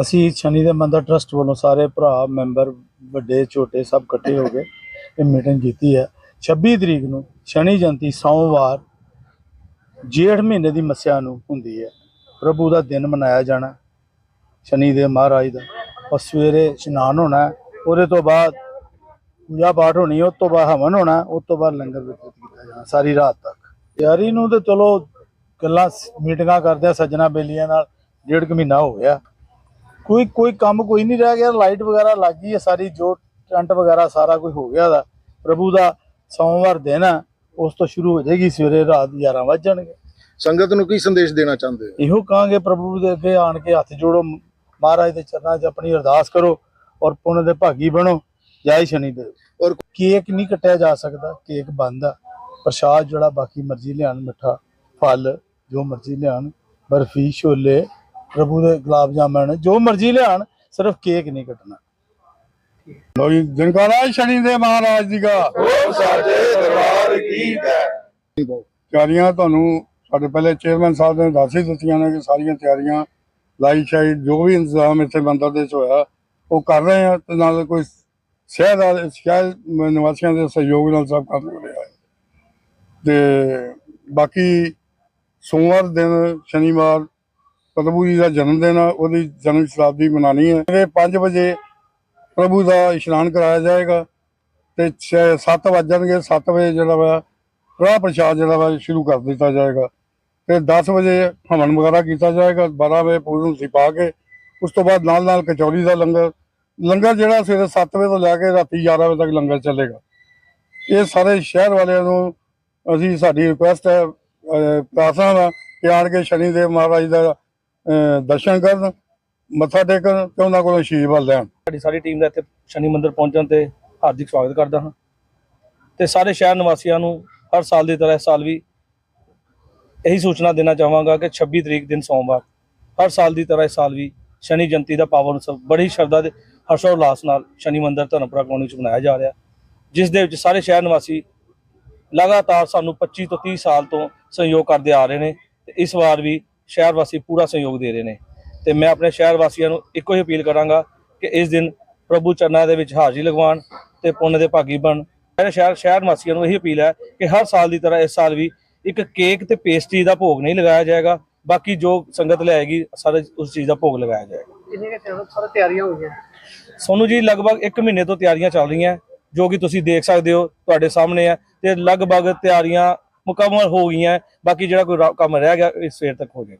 ਅਸੀਂ ਸ਼ਨੀ ਦੇ ਮੰਦਰ ਟਰਸਟ ਵੱਲੋਂ ਸਾਰੇ ਭਰਾ ਮੈਂਬਰ ਵੱਡੇ, ਛੋਟੇ ਸਭ ਇਕੱਠੇ ਹੋ ਕੇ ਇਹ ਮੀਟਿੰਗ ਕੀਤੀ ਹੈ। 26 ਤਰੀਕ ਨੂੰ ਸ਼ਨੀ ਜੰਤੀ ਸੋਮਵਾਰ, ਜੇਠ ਮਹੀਨੇ ਦੀ ਮੱਸਿਆ ਨੂੰ ਹੁੰਦੀ ਹੈ। ਪ੍ਰਭੂ ਦਾ ਦਿਨ ਮਨਾਇਆ ਜਾਣਾ, ਸ਼ਨੀ ਦੇ ਮਹਾਰਾਜ ਦਾ। ਔਰ ਸਵੇਰੇ ਇਸ਼ਨਾਨ ਹੋਣਾ। ਉਹਦੇ ਤੋਂ ਬਾਅਦ ਪੂਜਾ ਪਾਠ ਹੋਣੀ ਉਸ ਤੋਂ ਬਾਅਦ ਹਵਨ ਹੋਣਾ ਉਸ ਤੋਂ ਬਾਅਦ ਲੰਗਰ ਵਿਤਰਿਤ ਕੀਤਾ ਜਾਣਾ ਸਾਰੀ ਰਾਤ ਤੱਕ। ਤਿਆਰੀ ਨੂੰ ਤੇ ਚਲੋ ਗੱਲਾਂ ਮੀਟਿੰਗਾਂ ਕਰਦੇ ਆ ਸੱਜਣਾ ਬੇਲੀਆਂ ਨਾਲ ਡੇਢ ਕੁ ਮਹੀਨਾ ਹੋ ਗਿਆ। ਕੋਈ ਕੋਈ ਕੰਮ ਕੋਈ ਨਹੀਂ ਰਹਿ ਗਿਆ ਲਾਈਟ ਵਗੈਰਾ ਲੱਗ ਗਈ ਹੈ ਸਾਰੀ ਜੋ ਟੈਂਟ ਵਗੈਰਾ ਸਾਰਾ ਕੁਝ ਹੋ ਗਿਆ ਦਾ। ਪ੍ਰਭੂ ਦਾ ਸੋਮਵਾਰ ਦਿਨ ਹੈ ਉਸ ਤੋਂ ਸ਼ੁਰੂ ਹੋ ਜਾਏਗੀ ਸਵੇਰੇ ਰਾਤ 11 ਵੱਜ ਜਾਣਗੇ। ਸੰਗਤ ਨੂੰ ਕੀ ਸੰਦੇਸ਼ ਦੇਣਾ ਚਾਹੁੰਦੇ ਹੋ? ਇਹੋ ਕਹਾਂਗੇ ਪ੍ਰਭੂ ਦੇ ਅੱਗੇ ਆਣ ਕੇ ਹੱਥ ਜੋੜੋ ਮਹਾਰਾਜ ਦੇ ਚਰਨਾਂ 'ਚ ਆਪਣੀ ਅਰਦਾਸ ਕਰੋ ਔਰ ਪੁੰਨ ਦੇ ਭਾਗੀ ਬਣੋ ਜੈ ਸ਼ਨੀ ਦੇਵ। ਔਰ ਕੇਕ ਨਹੀਂ ਕੱਟਿਆ ਜਾ ਸਕਦਾ ਕੇਕ ਬੰਦ ਆ। ਪ੍ਰਸ਼ਾਦ ਜਿਹੜਾ ਬਾਕੀ ਮਰਜ਼ੀ ਲਿਆਣ ਮਿੱਠਾ ਫਲ ਜੋ ਮਰਜ਼ੀ ਲਿਆਣ ਬਰਫੀ ਛੋਲੇ ਪ੍ਰਭੂ ਦੇ ਗੁਲਾਬ ਜਾਮਣ ਜੋ ਮਰਜ਼ੀ ਲਿਆਣ ਸਿਰਫ ਕੇਕ ਨਹੀਂ ਕੱਟਣਾ। ਲੋਈ ਜਨਕਾਰਾ ਸ਼ਨੀ ਦੇ ਮਹਾਰਾਜ ਜੀ ਦਾ। ਉਹ ਸਾਡੇ ਦਰਬਾਰ ਕੀ ਹੈ? ਚਾਰੀਆਂ ਤੁਹਾਨੂੰ ਸਾਡੇ ਪਹਿਲੇ ਚੇਅਰਮੈਨ ਸਾਹਿਬ ਨੇ ਦੱਸ ਹੀ ਦਿੱਤੀਆਂ ਨੇ ਕਿ ਸਾਰੀਆਂ ਤਿਆਰੀਆਂ ਲਾਈ ਸ਼ਾਈਟ ਜੋ ਵੀ ਇੰਤਜ਼ਾਮ ਇੱਥੇ ਮੰਦਰ ਦੇ ਵਿੱਚ ਹੋਇਆ, ਉਹ ਕਰ ਰਹੇ ਆ ਤੇ ਨਾਲ ਕੋਈ ਸ਼ਹਿਰ ਦਾ, ਸ਼ਹਿਰ ਨਿਵਾਸੀਆਂ ਦੇ ਸਹਿਯੋਗ ਨਾਲ ਸਭ ਕੰਮ ਹੋ ਰਿਹਾ ਹੈ। ਤੇ ਬਾਕੀ ਸੋਮਵਾਰ ਦਿਨ, ਸ਼ਨੀਵਾਰ, ਪ੍ਰਭੂ ਜੀ ਦਾ ਜਨਮ ਦਿਨ ਆ, ਉਹਦੀ ਜਨਮ ਸ਼ਤਾਬਦੀ ਮਨਾਣੀ ਹੈ। ਸਵੇਰੇ 5 ਵਜੇ ਪ੍ਰਭੂ ਦਾ ਇਸ਼ਨਾਨ ਕਰਾਇਆ ਜਾਏਗਾ ਤੇ 7 ਵੱਜ ਜਾਣਗੇ 7 ਵਜੇ ਜਿਹੜਾ ਵਾ ਕੜਾਹ ਪ੍ਰਸ਼ਾਦ ਜਿਹੜਾ ਵਾ ਸ਼ੁਰੂ ਕਰ ਦਿੱਤਾ ਜਾਏਗਾ। ਤੇ 10 ਵਜੇ ਹਵਨ ਵਗੈਰਾ ਕੀਤਾ ਜਾਏਗਾ 12 ਵਜੇ ਪੂਰਨ ਸੀ ਪਾ ਕੇ, ਉਸ ਤੋਂ ਬਾਅਦ ਨਾਲ ਨਾਲ ਕਚੌਰੀ ਦਾ ਲੰਗਰ ਲੰਗਰ ਜਿਹੜਾ ਸਵੇਰੇ 7 ਵਜੇ ਤੋਂ ਲੈ ਕੇ ਰਾਤੀ 11 ਵਜੇ ਤੱਕ ਲੰਗਰ ਚੱਲੇਗਾ। ਇਹ ਸਾਰੇ ਸ਼ਹਿਰ ਵਾਲਿਆਂ ਨੂੰ ਅਸੀਂ, ਸਾਡੀ ਰਿਕੁਐਸਟ ਹੈ ਪ੍ਰਾਰਥਨਾ ਦਾ ਕਿ ਆਣ ਕੇ ਸ਼ਨੀ ਦੇਵ ਮਹਾਰਾਜ ਦਾ ਦਰਸ਼ਨ ਕਰਨ, ਮੱਥਾ ਟੇਕਣ ਤੇ ਉਹਨਾਂ ਕੋਲੋਂ ਆਸ਼ੀਰਵਾਦ ਲੈਣ। ਸਾਡੀ ਸਾਰੀ ਟੀਮ ਦਾ ਇੱਥੇ ਸ਼ਨੀ ਮੰਦਿਰ ਪਹੁੰਚਣ ਤੇ ਹਾਰਦਿਕ ਸਵਾਗਤ ਕਰਦਾ ਹਾਂ। ਤੇ ਸਾਰੇ ਸ਼ਹਿਰ ਨਿਵਾਸੀਆਂ ਨੂੰ ਹਰ ਸਾਲ ਦੀ ਤਰ੍ਹਾਂ ਇਸ ਸਾਲ ਵੀ ਇਹੀ ਸੂਚਨਾ ਦੇਣਾ ਚਾਹਾਂਗਾ ਕਿ 26 ਤਰੀਕ ਦਿਨ ਸੋਮਵਾਰ, ਹਰ ਸਾਲ ਦੀ ਤਰ੍ਹਾਂ ਇਸ ਸਾਲ ਵੀ ਸ਼ਨੀ ਜੰਤੀ ਦਾ ਪਾਵਨ ਉਤਸਵ ਬੜੀ ਸ਼ਰਧਾ ਦੇ ਹਰਸ਼ੋ ਉਲਾਸ ਨਾਲ ਸ਼ਨੀ ਮੰਦਰ ਧਰਮਪੁਰਾ ਕਲੋਨੀ ਵਿੱਚ ਮਨਾਇਆ ਜਾ ਰਿਹਾ। ਜਿਸ ਦੇ ਵਿੱਚ ਸਾਰੇ ਸ਼ਹਿਰ ਨਿਵਾਸੀ ਲਗਾਤਾਰ ਸਾਨੂੰ 25 ਤੋਂ 30 ਸਾਲ ਤੋਂ ਸਹਿਯੋਗ ਕਰਦੇ ਆ ਰਹੇ ਨੇ ਤੇ ਇਸ ਵਾਰ ਵੀ ਸ਼ਹਿਰ ਵਾਸੀ ਪੂਰਾ ਸਹਿਯੋਗ ਦੇ ਰਹੇ ਨੇ। ਤੇ ਮੈਂ ਆਪਣੇ ਸ਼ਹਿਰ ਵਾਸੀਆਂ ਨੂੰ ਇੱਕੋ ਹੀ ਅਪੀਲ ਕਰਾਂਗਾ ਕਿ ਇਸ ਦਿਨ ਪ੍ਰਭੂ ਚਰਨਾਂ ਦੇ ਵਿੱਚ ਹਾਜ਼ਰੀ ਲਗਵਾਉਣ ਤੇ ਪੁੰਨ ਦੇ ਭਾਗੀ ਬਣ ਮੇਰੇ ਸ਼ਹਿਰ ਸ਼ਹਿਰ ਵਾਸੀਆਂ ਨੂੰ ਇਹੀ ਅਪੀਲ ਹੈ ਕਿ ਹਰ ਸਾਲ ਦੀ ਤਰ੍ਹਾਂ ਇਸ ਸਾਲ ਵੀ ਇੱਕ ਕੇਕ ਤੇ ਪੇਸਟਰੀ ਦਾ ਭੋਗ ਨਹੀਂ ਲਗਾਇਆ ਜਾਏਗਾ ਬਾਕੀ ਜੋ ਸੰਗਤ ਲਿਆਏਗੀ ਸਾਰੇ ਉਸ ਚੀਜ਼ ਦਾ ਭੋਗ ਲਗਾਇਆ ਜਾਏਗਾ। ਕਿੰਨੇ ਕੇ ਸਾਰੇ ਤਿਆਰੀਆਂ ਹੋਈਆਂ ਸੋਨੂੰ ਜੀ ਲਗਭਗ 1 ਮਹੀਨੇ ਤੋਂ ਤਿਆਰੀਆਂ ਚੱਲ ਰਹੀਆਂ ਜੋ ਕਿ ਤੁਸੀਂ ਦੇਖ ਸਕਦੇ ਹੋ ਤੁਹਾਡੇ ਸਾਹਮਣੇ ਹੈ ਤੇ ਲਗਭਗ ਤਿਆਰੀਆਂ ਮੁਕੰਮਲ ਹੋ ਗਈਆਂ ਬਾਕੀ ਜਿਹੜਾ ਕੋਈ ਕੰਮ ਰਹਿ ਗਿਆ ਇਹ ਸਵੇਰ ਤੱਕ ਹੋ ਜਾਏਗਾ।